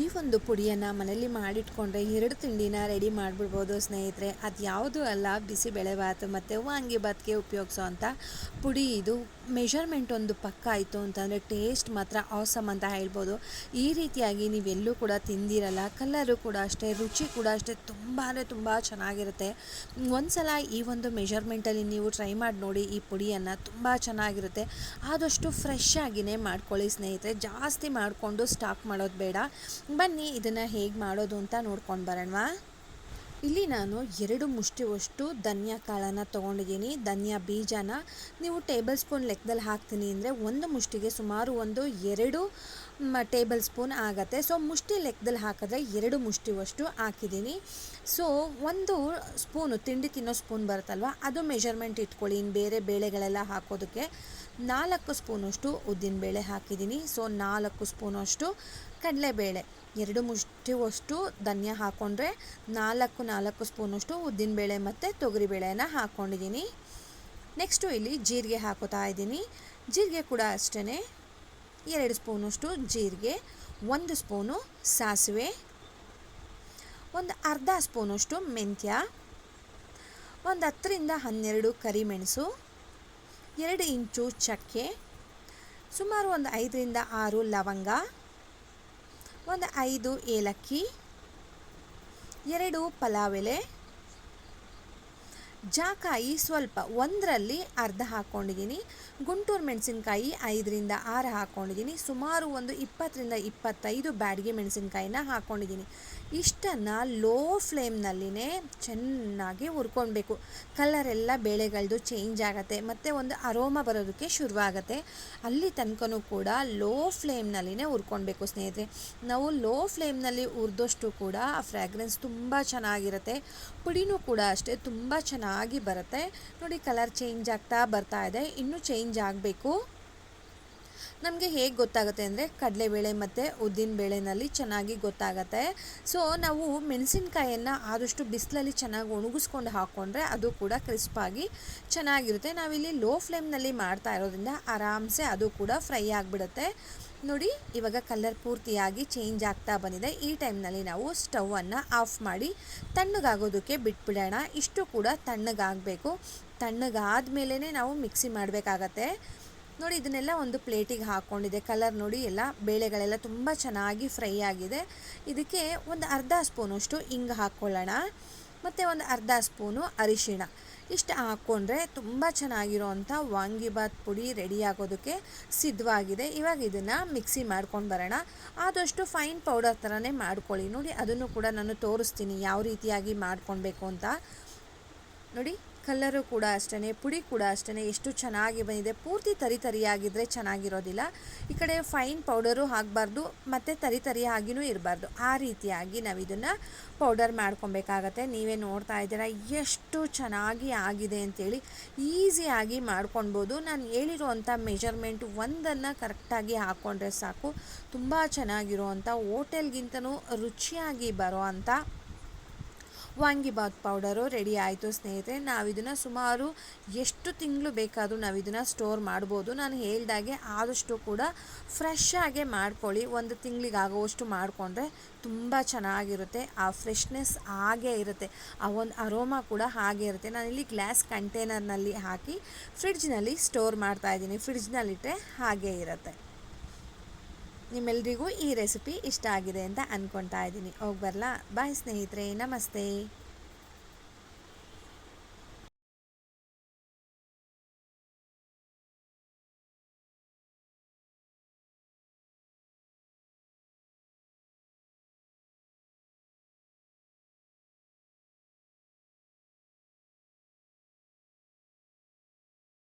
ಈ ಒಂದು ಪುಡಿಯನ್ನು ಮನೇಲಿ ಮಾಡಿಟ್ಕೊಂಡ್ರೆ ಎರಡು ತಿಂಡಿನ ರೆಡಿ ಮಾಡಿಬಿಡ್ಬೋದು ಸ್ನೇಹಿತರೆ. ಅದು ಯಾವುದು ಅಲ್ಲ ಬಿಸಿಬೇಳೆಭಾತು ಮತ್ತು ವಾಂಗಿಭಾತ್ಗೆ ಉಪಯೋಗಿಸೋ ಅಂಥ ಪುಡಿ ಇದು. ಮೆಷರ್ಮೆಂಟ್ ಒಂದು ಪಕ್ಕ ಆಯಿತು ಅಂತಂದರೆ ಟೇಸ್ಟ್ ಮಾತ್ರ ಆಸಮ್ ಅಂತ ಹೇಳ್ಬೋದು. ಈ ರೀತಿಯಾಗಿ ನೀವೆಲ್ಲೂ ಕೂಡ ತಿಂದಿರಲ್ಲ, ಕಲರು ಕೂಡ ಅಷ್ಟೇ, ರುಚಿ ಕೂಡ ಅಷ್ಟೇ ತುಂಬ ಅಂದರೆ ತುಂಬ ಚೆನ್ನಾಗಿರುತ್ತೆ. ಒಂದ್ಸಲ ಈ ಒಂದು ಮೆಷರ್ಮೆಂಟಲ್ಲಿ ನೀವು ಟ್ರೈ ಮಾಡಿ ನೋಡಿ ಈ ಪುಡಿಯನ್ನು ತುಂಬ ಚೆನ್ನಾಗಿರುತ್ತೆ. ಆದಷ್ಟು ಫ್ರೆಶ್ ಆಗಿನೇ ಮಾಡ್ಕೊಳ್ಳಿ ಸ್ನೇಹಿತರೆ. ಜಾಸ್ತಿ ಮಾಡಿಕೊಂಡು ಸ್ಟಾಕ್ ಮಾಡೋದು ಬೇಡ. ಬನ್ನಿ, ಇದನ್ನು ಹೇಗೆ ಮಾಡೋದು ಅಂತ ನೋಡ್ಕೊಂಡು ಬರೋಣವಾ. ಇಲ್ಲಿ ನಾನು ಎರಡು ಮುಷ್ಟಿವಷ್ಟು ಧನ್ಯ ಕಾಳನ್ನು ತೊಗೊಂಡಿದ್ದೀನಿ. ಧನ್ಯ ಬೀಜನ ನೀವು ಟೇಬಲ್ ಸ್ಪೂನ್ ಲೆಕ್ಕದಲ್ಲಿ ಹಾಕ್ತೀನಿ ಅಂದರೆ ಒಂದು ಮುಷ್ಟಿಗೆ ಸುಮಾರು ಒಂದು ಎರಡು ಟೇಬಲ್ ಸ್ಪೂನ್ ಆಗುತ್ತೆ. ಸೊ, ಮುಷ್ಟಿ ಲೆಕ್ಕದಲ್ಲಿ ಹಾಕಿದ್ರೆ ಎರಡು ಮುಷ್ಟಿವಷ್ಟು ಹಾಕಿದ್ದೀನಿ. ಸೊ, ಒಂದು ಸ್ಪೂನು, ತಿಂಡಿ ತಿನ್ನೋ ಸ್ಪೂನ್ ಬರುತ್ತಲ್ವ, ಅದು ಮೆಷರ್ಮೆಂಟ್ ಇಟ್ಕೊಳ್ಳಿ. ಇನ್ನು ಬೇರೆ ಬೇಳೆಗಳೆಲ್ಲ ಹಾಕೋದಕ್ಕೆ ನಾಲ್ಕು ಸ್ಪೂನಷ್ಟು ಉದ್ದಿನಬೇಳೆ ಹಾಕಿದ್ದೀನಿ. ಸೊ, ನಾಲ್ಕು ಸ್ಪೂನಷ್ಟು ಕಡಲೆಬೇಳೆ. ಎರಡು ಮುಷ್ಟಿವಷ್ಟು ಧನ್ಯ ಹಾಕ್ಕೊಂಡ್ರೆ ನಾಲ್ಕು ನಾಲ್ಕು ಸ್ಪೂನಷ್ಟು ಉದ್ದಿನಬೇಳೆ ಮತ್ತು ತೊಗರಿಬೇಳೆನ ಹಾಕ್ಕೊಂಡಿದ್ದೀನಿ ನೆಕ್ಸ್ಟು ಇಲ್ಲಿ ಜೀರಿಗೆ ಹಾಕೋತಾ ಇದ್ದೀನಿ. ಜೀರಿಗೆ ಕೂಡ ಅಷ್ಟೇ ಎರಡು ಸ್ಪೂನಷ್ಟು ಜೀರಿಗೆ, ಒಂದು ಸ್ಪೂನು ಸಾಸಿವೆ, ಒಂದು ಅರ್ಧ ಸ್ಪೂನಷ್ಟು ಮೆಂತ್ಯ, ಒಂದು ಹತ್ತರಿಂದ ಹನ್ನೆರಡು ಕರಿಮೆಣಸು ಎರಡು ಇಂಚು ಚಕ್ಕೆ, ಸುಮಾರು ಒಂದು ಐದರಿಂದ ಆರು ಲವಂಗ, ಒಂದು ಐದು ಏಲಕ್ಕಿ, ಎರಡು ಪಲಾವ್ ಎಲೆ ಜಾಕಾಯಿ ಸ್ವಲ್ಪ ಒಂದರಲ್ಲಿ ಅರ್ಧ ಹಾಕ್ಕೊಂಡಿದ್ದೀನಿ ಗುಂಟೂರು ಮೆಣಸಿನ್ಕಾಯಿ ಐದರಿಂದ ಆರು ಹಾಕ್ಕೊಂಡಿದ್ದೀನಿ ಸುಮಾರು ಒಂದು ಇಪ್ಪತ್ತರಿಂದ ಇಪ್ಪತ್ತೈದು ಬ್ಯಾಡಿಗೆ ಮೆಣಸಿನ್ಕಾಯಿನ ಹಾಕ್ಕೊಂಡಿದ್ದೀನಿ ಇಷ್ಟನ್ನು ಲೋ ಫ್ಲೇಮ್ನಲ್ಲಿನೇ ಚೆನ್ನಾಗಿ ಹುರ್ಕೊಳ್ಬೇಕು. ಕಲರೆಲ್ಲ ಬೇಳೆಗಳದ್ದು ಚೇಂಜ್ ಆಗುತ್ತೆ, ಮತ್ತು ಒಂದು ಅರೋಮ ಬರೋದಕ್ಕೆ ಶುರುವಾಗುತ್ತೆ. ಅಲ್ಲಿ ತನಕನೂ ಕೂಡ ಲೋ ಫ್ಲೇಮ್ನಲ್ಲಿನೇ ಹುರ್ಕೊಳ್ಬೇಕು ಸ್ನೇಹಿತರೆ. ನಾವು ಲೋ ಫ್ಲೇಮ್ನಲ್ಲಿ ಹುರಿದಷ್ಟು ಕೂಡ ಆ ಫ್ರ್ಯಾಗ್ರೆನ್ಸ್ ತುಂಬ ಚೆನ್ನಾಗಿರುತ್ತೆ. ಪುಡಿನೂ ಕೂಡ ಅಷ್ಟೇ ತುಂಬ ಚೆನ್ನಾಗಿ ಬರುತ್ತೆ. ನೋಡಿ ಕಲರ್ ಚೇಂಜ್ ಆಗ್ತಾ ಬರ್ತಾ ಇದೆ. ಇನ್ನೂ ಚೇಂಜ್ ಆಗಬೇಕು. ನಮಗೆ ಹೇಗೆ ಗೊತ್ತಾಗುತ್ತೆ ಅಂದರೆ ಕಡಲೆಬೇಳೆ ಮತ್ತು ಉದ್ದಿನಬೇಳೆನಲ್ಲಿ ಚೆನ್ನಾಗಿ ಗೊತ್ತಾಗುತ್ತೆ. ಸೊ ನಾವು ಮೆಣಸಿನ್ಕಾಯನ್ನು ಆದಷ್ಟು ಬಿಸಿಲಲ್ಲಿ ಚೆನ್ನಾಗಿ ಒಣಗಿಸ್ಕೊಂಡು ಹಾಕ್ಕೊಂಡ್ರೆ ಅದು ಕೂಡ ಕ್ರಿಸ್ಪಾಗಿ ಚೆನ್ನಾಗಿರುತ್ತೆ. ನಾವಿಲ್ಲಿ ಲೋ ಫ್ಲೇಮ್ನಲ್ಲಿ ಮಾಡ್ತಾ ಇರೋದ್ರಿಂದ ಆರಾಮ್ಸೆ ಅದು ಕೂಡ ಫ್ರೈ ಆಗಿಬಿಡುತ್ತೆ. ನೋಡಿ, ಇವಾಗ ಕಲರ್ ಪೂರ್ತಿಯಾಗಿ ಚೇಂಜ್ ಆಗ್ತಾ ಬಂದಿದೆ. ಈ ಟೈಮ್ನಲ್ಲಿ ನಾವು ಸ್ಟವನ್ನು ಆಫ್ ಮಾಡಿ ತಣ್ಣಗಾಗೋದಕ್ಕೆ ಬಿಟ್ಬಿಡೋಣ. ಇಷ್ಟು ಕೂಡ ತಣ್ಣಗಾಗಬೇಕು. ತಣ್ಣಗಾದ ಮೇಲೇ ನಾವು ಮಿಕ್ಸಿ ಮಾಡಬೇಕಾಗತ್ತೆ. ನೋಡಿ, ಇದನ್ನೆಲ್ಲ ಒಂದು ಪ್ಲೇಟಿಗೆ ಹಾಕ್ಕೊಂಡಿದೆ ಕಲರ್ ನೋಡಿ, ಎಲ್ಲ ಬೇಳೆಗಳೆಲ್ಲ ತುಂಬ ಚೆನ್ನಾಗಿ ಫ್ರೈ ಆಗಿದೆ. ಇದಕ್ಕೆ ಒಂದು ಅರ್ಧ ಸ್ಪೂನಷ್ಟು ಹಿಂಗೆ ಹಾಕ್ಕೊಳ್ಳೋಣ ಮತ್ತು ಒಂದು ಅರ್ಧ ಸ್ಪೂನು ಅರಿಶಿಣ. ಇಷ್ಟು ಹಾಕ್ಕೊಂಡ್ರೆ ತುಂಬ ಚೆನ್ನಾಗಿರೋವಂಥ ವಾಂಗಿಬಾತ್ ಪುಡಿ ರೆಡಿ ಆಗೋದಕ್ಕೆ ಸಿದ್ಧವಾಗಿದೆ. ಇವಾಗ ಇದನ್ನು ಮಿಕ್ಸಿ ಮಾಡ್ಕೊಂಡು ಬರೋಣ. ಆದಷ್ಟು ಫೈನ್ ಪೌಡರ್ ಥರನೇ ಮಾಡ್ಕೊಳ್ಳಿ. ನೋಡಿ, ಅದನ್ನು ಕೂಡ ನಾನು ತೋರಿಸ್ತೀನಿ. ಯಾವ ರೀತಿಯಾಗಿ ಮಾಡ್ಕೊಳ್ಬೇಕು ಅಂತ. ನೋಡಿ ಕಲ್ಲರು ಕೂಡ ಅಷ್ಟೇ ಪುಡಿ ಕೂಡ ಅಷ್ಟೇ ಎಷ್ಟು ಚೆನ್ನಾಗಿ ಬಂದಿದೆ. ಪೂರ್ತಿ ತರಿ ತರಿಯಾಗಿದ್ದರೆ ಚೆನ್ನಾಗಿರೋದಿಲ್ಲ. ಈ ಕಡೆ ಫೈನ್ ಪೌಡರು ಹಾಕಬಾರ್ದು, ಮತ್ತು ತರಿ ತರಿಯಾಗಿಯೂ ಇರಬಾರ್ದು. ಆ ರೀತಿಯಾಗಿ ನಾವು ಇದನ್ನು ಪೌಡರ್ ಮಾಡ್ಕೊಬೇಕಾಗತ್ತೆ. ನೀವೇ ನೋಡ್ತಾ ಇದ್ದೀರಾ, ಎಷ್ಟು ಚೆನ್ನಾಗಿ ಆಗಿದೆ ಅಂತೇಳಿ ಈಸಿಯಾಗಿ ಮಾಡ್ಕೊಳ್ಬೋದು ನಾನು ಹೇಳಿರುವಂಥ ಮೆಜರ್ಮೆಂಟ್ ಒಂದನ್ನು ಕರೆಕ್ಟಾಗಿ ಹಾಕ್ಕೊಂಡ್ರೆ ಸಾಕು. ತುಂಬ ಚೆನ್ನಾಗಿರುವಂಥ ಹೋಟೆಲ್ಗಿಂತನೂ ರುಚಿಯಾಗಿ ಬರೋ ಅಂಥ ವಾಂಗಿಬಾತ್ ಪೌಡರು ರೆಡಿ ಆಯಿತು ಸ್ನೇಹಿತರೆ. ನಾವು ಇದನ್ನು ಸುಮಾರು ಎಷ್ಟು ತಿಂಗಳು ಬೇಕಾದರೂ ನಾವು ಇದನ್ನು ಸ್ಟೋರ್ ಮಾಡ್ಬೋದು. ನಾನು ಹೇಳ್ದಾಗೆ ಆದಷ್ಟು ಕೂಡ ಫ್ರೆಶ್ ಆಗೇ ಮಾಡ್ಕೊಳ್ಳಿ. ಒಂದು ತಿಂಗಳಿಗಾಗುವಷ್ಟು ಮಾಡಿಕೊಂಡ್ರೆ ತುಂಬ ಚೆನ್ನಾಗಿರುತ್ತೆ. ಆ ಫ್ರೆಶ್ನೆಸ್ ಹಾಗೇ ಇರುತ್ತೆ. ಆ ಒಂದು ಅರೋಮಾ ಕೂಡ ಹಾಗೆ ಇರುತ್ತೆ. ನಾನಿಲ್ಲಿ ಗ್ಲಾಸ್ ಕಂಟೈನರ್ನಲ್ಲಿ ಹಾಕಿ ಫ್ರಿಡ್ಜ್ನಲ್ಲಿ ಸ್ಟೋರ್ ಮಾಡ್ತಾಯಿದ್ದೀನಿ ಫ್ರಿಡ್ಜ್ನಲ್ಲಿಟ್ಟರೆ ಹಾಗೇ ಇರುತ್ತೆ. ನಿಮ್ಮೆಲ್ರಿಗೂ ಈ ರೆಸಿಪಿ ಇಷ್ಟ ಆಗಿದೆ ಅಂತ ಅಂದ್ಕೊತಾ ಇದ್ದೀನಿ. ಹೋಗಿ ಬರಲಾ? ಬಾಯ್ ಸ್ನೇಹಿತರೆ ನಮಸ್ತೆ.